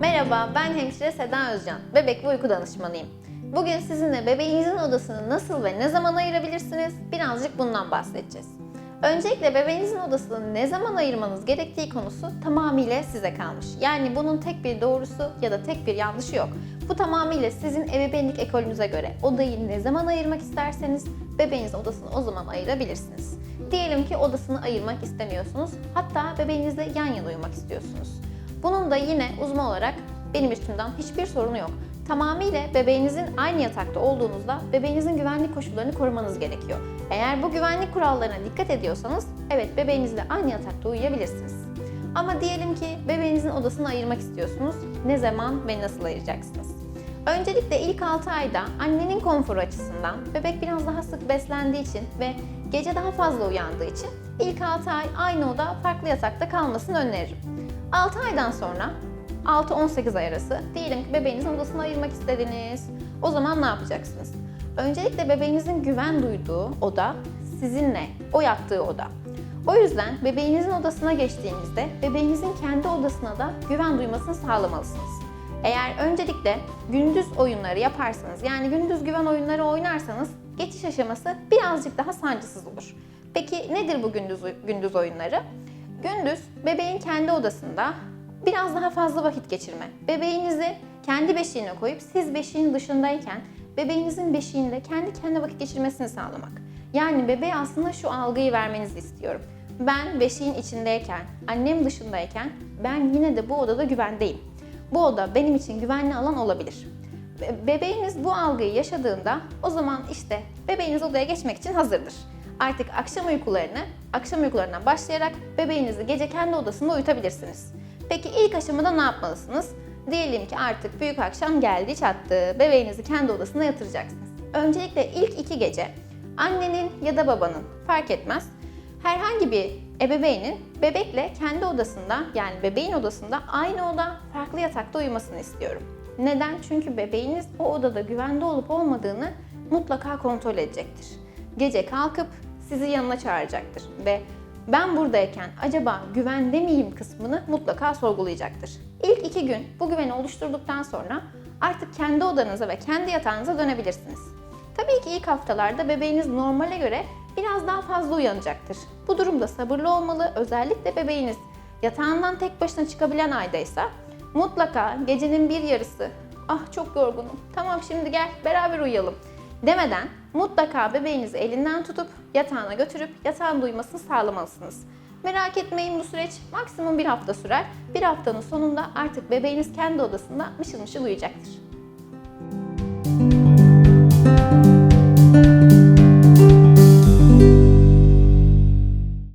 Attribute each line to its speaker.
Speaker 1: Merhaba, ben hemşire Seda Özcan, bebek ve uyku danışmanıyım. Bugün sizinle bebeğinizin odasını nasıl ve ne zaman ayırabilirsiniz? Birazcık bundan bahsedeceğiz. Öncelikle bebeğinizin odasını ne zaman ayırmanız gerektiği konusu tamamıyla size kalmış. Yani bunun tek bir doğrusu ya da tek bir yanlışı yok. Bu tamamıyla sizin ebeveynlik ekolünüze göre odayı ne zaman ayırmak isterseniz bebeğinizin odasını o zaman ayırabilirsiniz. Diyelim ki odasını ayırmak istemiyorsunuz. Hatta bebeğinizle yan yana uyumak istiyorsunuz. Bunun da yine uzman olarak benim üstümden hiçbir sorunu yok. Tamamıyla bebeğinizin aynı yatakta olduğunuzda bebeğinizin güvenlik koşullarını korumanız gerekiyor. Eğer bu güvenlik kurallarına dikkat ediyorsanız evet bebeğinizle aynı yatakta uyuyabilirsiniz. Ama diyelim ki bebeğinizin odasını ayırmak istiyorsunuz. Ne zaman ve nasıl ayıracaksınız? Öncelikle ilk 6 ayda annenin konforu açısından bebek biraz daha sık beslendiği için ve gece daha fazla uyandığı için ilk 6 ay aynı oda farklı yatakta kalmasını öneririm. 6 aydan sonra 6-18 ay arası diyelim ki bebeğinizin odasını ayırmak istediniz. O zaman ne yapacaksınız? Öncelikle bebeğinizin güven duyduğu oda sizinle, o yattığı oda. O yüzden bebeğinizin odasına geçtiğinizde bebeğinizin kendi odasına da güven duymasını sağlamalısınız. Eğer öncelikle gündüz oyunları yaparsanız, yani gündüz güven oyunları oynarsanız geçiş aşaması birazcık daha sancısız olur. Peki nedir bu gündüz gündüz oyunları? Gündüz bebeğin kendi odasında biraz daha fazla vakit geçirme. Bebeğinizi kendi beşiğine koyup siz beşiğin dışındayken bebeğinizin beşiğinde kendi kendine vakit geçirmesini sağlamak. Yani bebeğe aslında şu algıyı vermenizi istiyorum. Ben beşiğin içindeyken, annem dışındayken ben yine de bu odada güvendeyim. Bu oda benim için güvenli alan olabilir. Be- Bebeğiniz bu algıyı yaşadığında o zaman işte bebeğiniz odaya geçmek için hazırdır. Artık akşam uykularını, akşam uykularından başlayarak bebeğinizi gece kendi odasında uyutabilirsiniz. Peki ilk aşamada ne yapmalısınız? Diyelim ki artık büyük akşam geldi çattı, bebeğinizi kendi odasına yatıracaksınız. Öncelikle ilk iki gece annenin ya da babanın fark etmez herhangi bir ebeveynin bebekle kendi odasında yani bebeğin odasında aynı oda farklı yatakta uyumasını istiyorum. Neden? Çünkü bebeğiniz o odada güvende olup olmadığını mutlaka kontrol edecektir. Gece kalkıp sizi yanına çağıracaktır ve ben buradayken acaba güvende miyim kısmını mutlaka sorgulayacaktır. İlk iki gün bu güveni oluşturduktan sonra artık kendi odanıza ve kendi yatağınıza dönebilirsiniz. Tabii ki ilk haftalarda bebeğiniz normale göre biraz daha fazla uyanacaktır. Bu durumda sabırlı olmalı. Özellikle bebeğiniz yatağından tek başına çıkabilen aydaysa mutlaka gecenin bir yarısı ah çok yorgunum tamam şimdi gel beraber uyuyalım demeden mutlaka bebeğinizi elinden tutup yatağına götürüp yatağında uyumasını sağlamalısınız. Merak etmeyin bu süreç maksimum bir hafta sürer. Bir haftanın sonunda artık bebeğiniz kendi odasında mışıl mışıl uyuyacaktır.